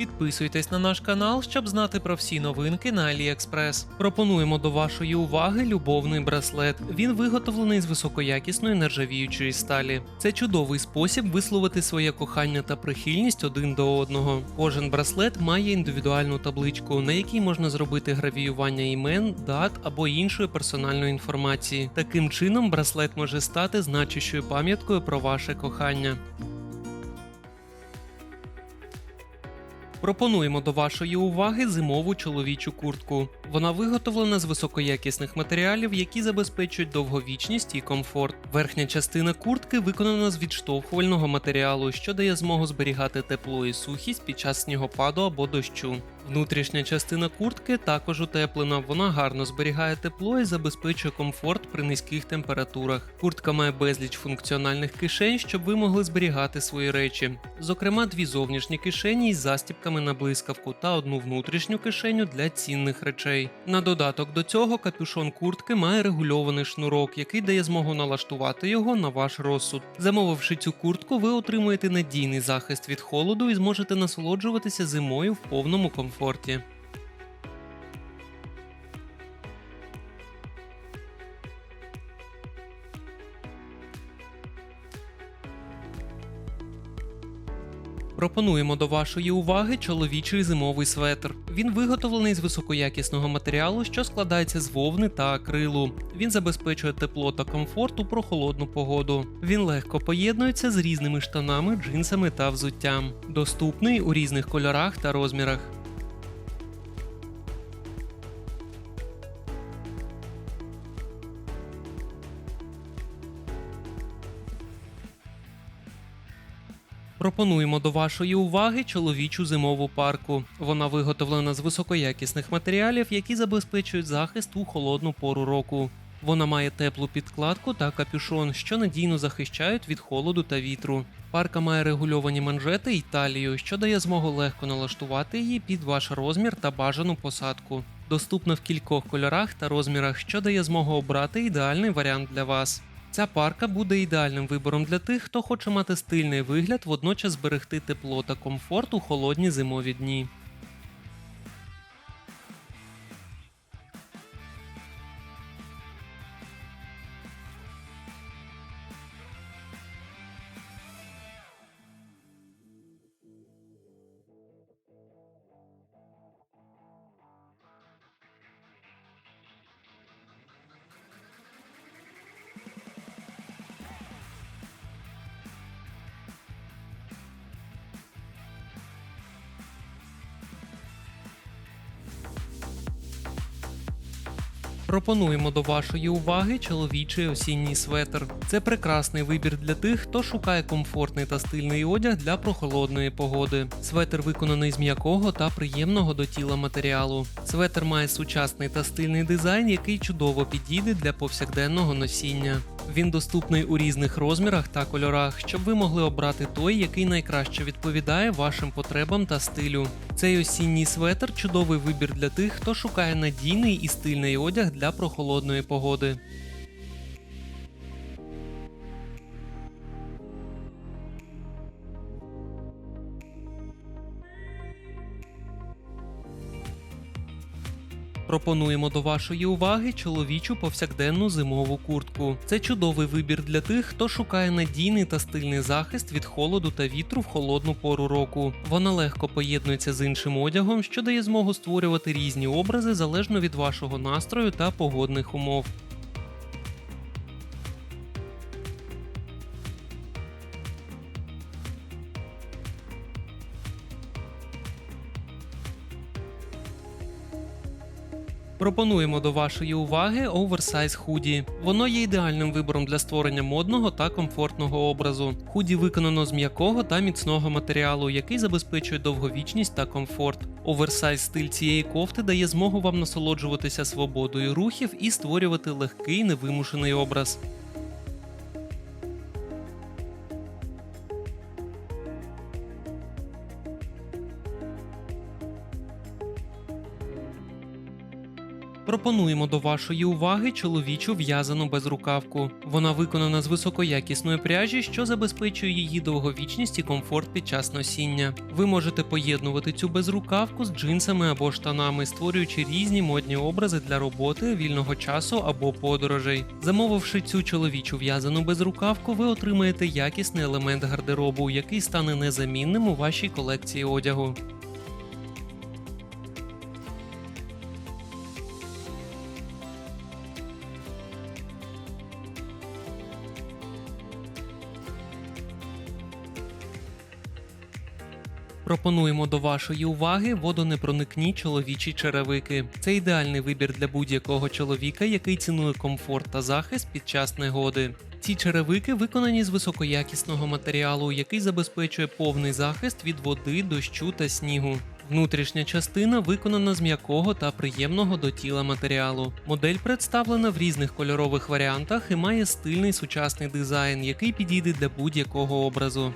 Підписуйтесь на наш канал, щоб знати про всі новинки на AliExpress. Пропонуємо до вашої уваги любовний браслет. Він виготовлений з високоякісної нержавіючої сталі. Це чудовий спосіб висловити своє кохання та прихильність один до одного. Кожен браслет має індивідуальну табличку, на якій можна зробити гравіювання імен, дат або іншої персональної інформації. Таким чином, браслет може стати значущою пам'яткою про ваше кохання. Пропонуємо до вашої уваги зимову чоловічу куртку. Вона виготовлена з високоякісних матеріалів, які забезпечують довговічність і комфорт. Верхня частина куртки виконана з відштовхувального матеріалу, що дає змогу зберігати тепло і сухість під час снігопаду або дощу. Внутрішня частина куртки також утеплена. Вона гарно зберігає тепло і забезпечує комфорт при низьких температурах. Куртка має безліч функціональних кишень, щоб ви могли зберігати свої речі. Зокрема, дві зовнішні кишені із застібками на блискавку та одну внутрішню кишеню для цінних речей. На додаток до цього капюшон куртки має регульований шнурок, який дає змогу налаштувати його на ваш розсуд. Замовивши цю куртку, ви отримуєте надійний захист від холоду і зможете насолоджуватися зимою в повному комфорті. Пропонуємо до вашої уваги чоловічий зимовий светр. Він виготовлений з високоякісного матеріалу, що складається з вовни та акрилу. Він забезпечує тепло та комфорт у прохолодну погоду. Він легко поєднується з різними штанами, джинсами та взуттям. Доступний у різних кольорах та розмірах. Пропонуємо до вашої уваги чоловічу зимову парку. Вона виготовлена з високоякісних матеріалів, які забезпечують захист у холодну пору року. Вона має теплу підкладку та капюшон, що надійно захищають від холоду та вітру. Парка має регульовані манжети і талію, що дає змогу легко налаштувати її під ваш розмір та бажану посадку. Доступна в кількох кольорах та розмірах, що дає змогу обрати ідеальний варіант для вас. Ця парка буде ідеальним вибором для тих, хто хоче мати стильний вигляд, водночас зберегти тепло та комфорт у холодні зимові дні. Пропонуємо до вашої уваги чоловічий осінній светр. Це прекрасний вибір для тих, хто шукає комфортний та стильний одяг для прохолодної погоди. Светр виконаний з м'якого та приємного до тіла матеріалу. Светр має сучасний та стильний дизайн, який чудово підійде для повсякденного носіння. Він доступний у різних розмірах та кольорах, щоб ви могли обрати той, який найкраще відповідає вашим потребам та стилю. Цей осінній светр чудовий вибір для тих, хто шукає надійний і стильний одяг для прохолодної погоди. Пропонуємо до вашої уваги чоловічу повсякденну зимову куртку. Це чудовий вибір для тих, хто шукає надійний та стильний захист від холоду та вітру в холодну пору року. Вона легко поєднується з іншим одягом, що дає змогу створювати різні образи залежно від вашого настрою та погодних умов. Пропонуємо до вашої уваги оверсайз худі. Воно є ідеальним вибором для створення модного та комфортного образу. Худі виконано з м'якого та міцного матеріалу, який забезпечує довговічність та комфорт. Оверсайз стиль цієї кофти дає змогу вам насолоджуватися свободою рухів і створювати легкий невимушений образ. Пропонуємо до вашої уваги чоловічу в'язану безрукавку. Вона виконана з високоякісної пряжі, що забезпечує її довговічність і комфорт під час носіння. Ви можете поєднувати цю безрукавку з джинсами або штанами, створюючи різні модні образи для роботи, вільного часу або подорожей. Замовивши цю чоловічу в'язану безрукавку, ви отримаєте якісний елемент гардеробу, який стане незамінним у вашій колекції одягу. Пропонуємо до вашої уваги водонепроникні чоловічі черевики. Це ідеальний вибір для будь-якого чоловіка, який цінує комфорт та захист під час негоди. Ці черевики виконані з високоякісного матеріалу, який забезпечує повний захист від води, дощу та снігу. Внутрішня частина виконана з м'якого та приємного до тіла матеріалу. Модель представлена в різних кольорових варіантах і має стильний сучасний дизайн, який підійде для будь-якого образу.